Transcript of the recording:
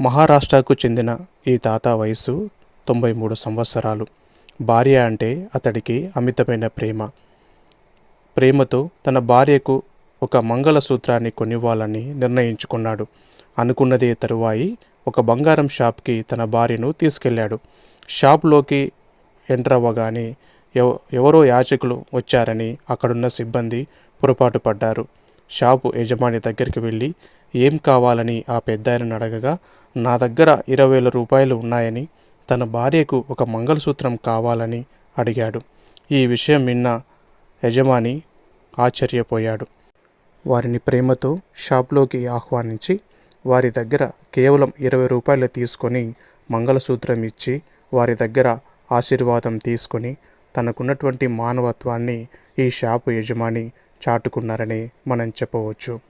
మహారాష్ట్రకు చెందిన ఈ తాత వయస్సు తొంభై మూడు సంవత్సరాలు. భార్య అంటే అతడికి అమితమైన ప్రేమ. ప్రేమతో తన భార్యకు ఒక మంగళసూత్రాన్ని కొనివ్వాలని నిర్ణయించుకున్నాడు. అనుకున్నదే తరువాయి ఒక బంగారం షాప్కి తన భార్యను తీసుకెళ్ళాడు. షాప్లోకి ఎంటర్ అవ్వగానే ఎవ ఎవరో యాచకులు వచ్చారని అక్కడున్న సిబ్బంది పొరపాటు పడ్డారు. షాపు యజమాని దగ్గరికి వెళ్ళి ఏం కావాలని ఆ పెద్దాయనను అడగగా నా దగ్గర ఇరవై వేల రూపాయలు ఉన్నాయని తన భార్యకు ఒక మంగళసూత్రం కావాలని అడిగాడు. ఈ విషయం విన్న యజమాని ఆశ్చర్యపోయాడు. వారిని ప్రేమతో షాప్లోకి ఆహ్వానించి వారి దగ్గర కేవలం ఇరవై రూపాయలు తీసుకొని మంగళసూత్రం ఇచ్చి వారి దగ్గర ఆశీర్వాదం తీసుకొని తనకున్నటువంటి మానవత్వాన్ని ఈ షాపు యజమాని చాటుకున్నారని మనం చెప్పవచ్చు.